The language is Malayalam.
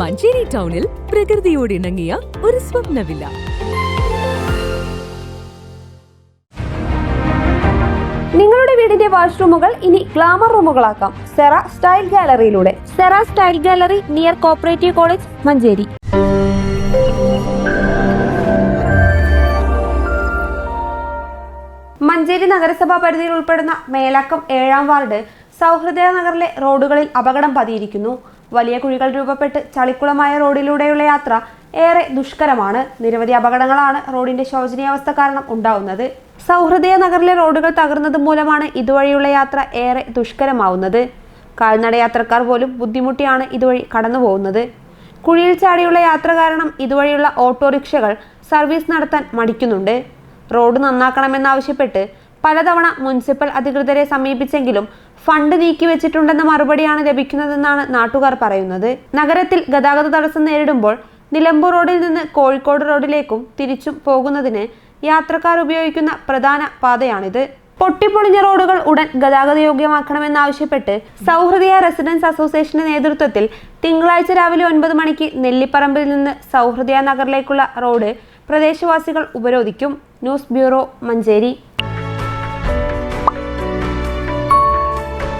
മഞ്ചേരി ടൗണിൽ പ്രകൃതിയോട് ഇണങ്ങിയ ഒരു സ്വപ്നവില്ല. നിങ്ങളുടെ വീടിന്റെ വാഷ്റൂമുകൾ ഇനി ഗ്ലാമർ റൂമുകളാക്കാം. Cera style ഗാലറിയിലൂടെ. Sera style gallery near cooperative college Manjeri. Manjeri നഗരസഭാ പരിധിയിൽ ഉൾപ്പെടുന്ന മേലക്കം ഏഴാം വാർഡ് സൗഹൃദ നഗറിലെ റോഡുകളിൽ അപകടം പതിയിരിക്കുന്നു. വലിയ കുഴികൾ രൂപപ്പെട്ട് ചളിക്കുളമായ റോഡിലൂടെയുള്ള യാത്ര ഏറെ ദുഷ്കരമാണ്. നിരവധി അപകടങ്ങളാണ് റോഡിന്റെ ശോചനീയാവസ്ഥ കാരണം ഉണ്ടാവുന്നത്. സൗഹൃദയ നഗറിലെ റോഡുകൾ തകർന്നത് മൂലമാണ് ഇതുവഴിയുള്ള യാത്ര ഏറെ ദുഷ്കരമാവുന്നത്. കാൽനട യാത്രക്കാർ പോലും ബുദ്ധിമുട്ടിയാണ് ഇതുവഴി കടന്നു പോകുന്നത് കുഴിയിൽ ചാടിയുള്ള യാത്ര കാരണം ഇതുവഴിയുള്ള ഓട്ടോറിക്ഷകൾ സർവീസ് നടത്താൻ മടിക്കുന്നുണ്ട്. റോഡ് നന്നാക്കണമെന്നാവശ്യപ്പെട്ട് പലതവണ മുനിസിപ്പൽ അധികൃതരെ സമീപിച്ചെങ്കിലും ഫണ്ട് നീക്കിവെച്ചിട്ടുണ്ടെന്ന മറുപടിയാണ് ലഭിക്കുന്നതെന്നാണ് നാട്ടുകാർ പറയുന്നത്. നഗരത്തിൽ ഗതാഗത തടസ്സം നേരിടുമ്പോൾ നിലമ്പൂർ റോഡിൽ നിന്ന് കോഴിക്കോട് റോഡിലേക്കും തിരിച്ചും പോകുന്നതിന് യാത്രക്കാർ ഉപയോഗിക്കുന്ന പ്രധാന പാതയാണിത്. പൊട്ടിപ്പൊളിഞ്ഞ റോഡുകൾ ഉടൻ ഗതാഗതയോഗ്യമാക്കണമെന്നാവശ്യപ്പെട്ട് സൗഹൃദയ റെസിഡൻസ് അസോസിയേഷന്റെ നേതൃത്വത്തിൽ തിങ്കളാഴ്ച രാവിലെ ഒൻപത് മണിക്ക് നെല്ലിപ്പറമ്പിൽ നിന്ന് സൗഹൃദയ നഗറിലേക്കുള്ള റോഡ് പ്രദേശവാസികൾ ഉപരോധിക്കും. News bureau Manjeri.